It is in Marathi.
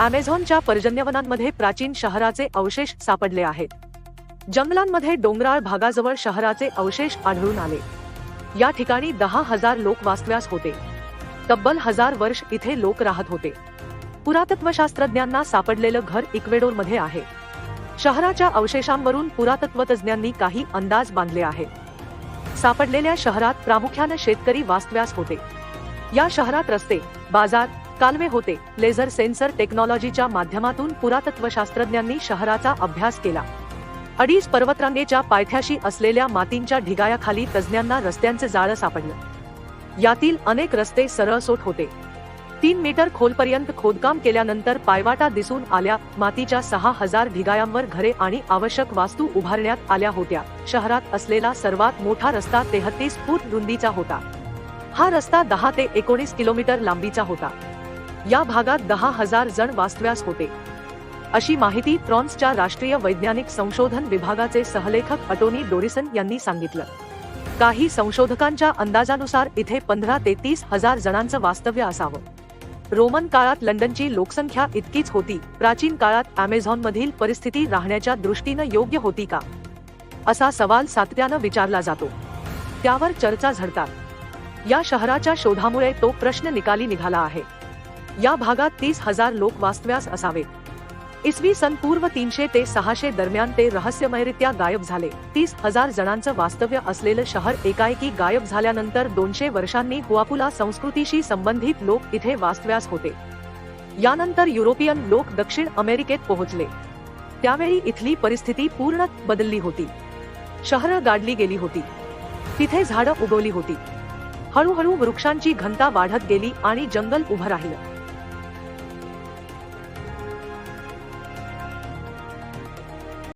अमेझॉनच्या पर्जन्यवनांमध्ये प्राचीन शहराचे अवशेष सापडले आहेत. जंगलांमध्ये डोंगराळ भागाजवळ शहराचे अवशेष आढळून आले. या ठिकाणी दहा हजार लोक वास्तव्यास होते. तब्बल हजार वर्ष इथे लोक राहत होते. पुरातत्वशास्त्रज्ञांना सापडलेलं घर इक्वेडोरमध्ये आहे. शहराच्या अवशेषांवरून पुरातत्वतज्ञांनी काही अंदाज बांधले आहेत. सापडलेल्या शहरात प्रामुख्यानं शेतकरी वास्तव्यास होते. या शहरात रस्ते बाजार कालवे होते. लेझर सेन्सर टेक्नॉलॉजीच्या माध्यमातून पुरातत्वशास्त्रज्ञांनी शहराचा अभ्यास केला. अडीच पर्वतरांगेच्या पायथ्याशी असलेल्या मातींच्या ढिगायाखाली तज्ज्ञांना रस्त्यांचे जाळं सापडलं. यातील अनेक रस्ते सरळसोट होते. तीन मीटर खोलपर्यंत खोदकाम केल्यानंतर पायवाटा दिसून आल्या मातीच्या सहा हजार ढिगायांवर घरे आणि आवश्यक वास्तू उभारण्यात आल्या होत्या. शहरात असलेला सर्वात मोठा रस्ता तेहतीस फूट रुंदीचा होता. हा रस्ता दहा ते एकोणीस किलोमीटर लांबीचा होता. या भागात दहा हजार जण वास्तव्यास होते. अशी माहिती फ्रान्सच्या राष्ट्रीय वैज्ञानिक संशोधन विभागाचे सहलेखक अटोनी डोरिसन यांनी सांगितलं. काही संशोधकांच्या अंदाजानुसार इथे पंधरा ते तीस हजार जणांचं वास्तव्य असावं. रोमन काळात लंडनची लोकसंख्या इतकीच होती प्राचीन काळात अमेझॉन मधील परिस्थिती राहण्याच्या दृष्टीनं योग्य होती का? असा सवाल सातत्यानं विचारला जातो. त्यावर चर्चा झडतात. या शहराच्या शोधामुळे तो प्रश्न निकाली निघाला आहे. या भागात तीस हजार लोक वास्तव्यास असावेत इसवी सन पूर्व तीनशे ते सहाशे दरम्यान ते रहस्यमयरित्या गायब झाले. तीस हजार जणांचं वास्तव्य असलेलं शहर एकाएकी गायब झाल्यानंतर दोनशे वर्षांनी हुआपुला संस्कृतीशी संबंधित लोक इथे वास्तव्यास होते. यानंतर युरोपियन लोक दक्षिण अमेरिकेत पोहोचले. त्यावेळी इथली परिस्थिती पूर्ण बदलली होती. शहरं गाडली गेली होती. तिथे झाडं उगवली होती. हळूहळू वृक्षांची घनता वाढत गेली आणि जंगल उभं राहिलं.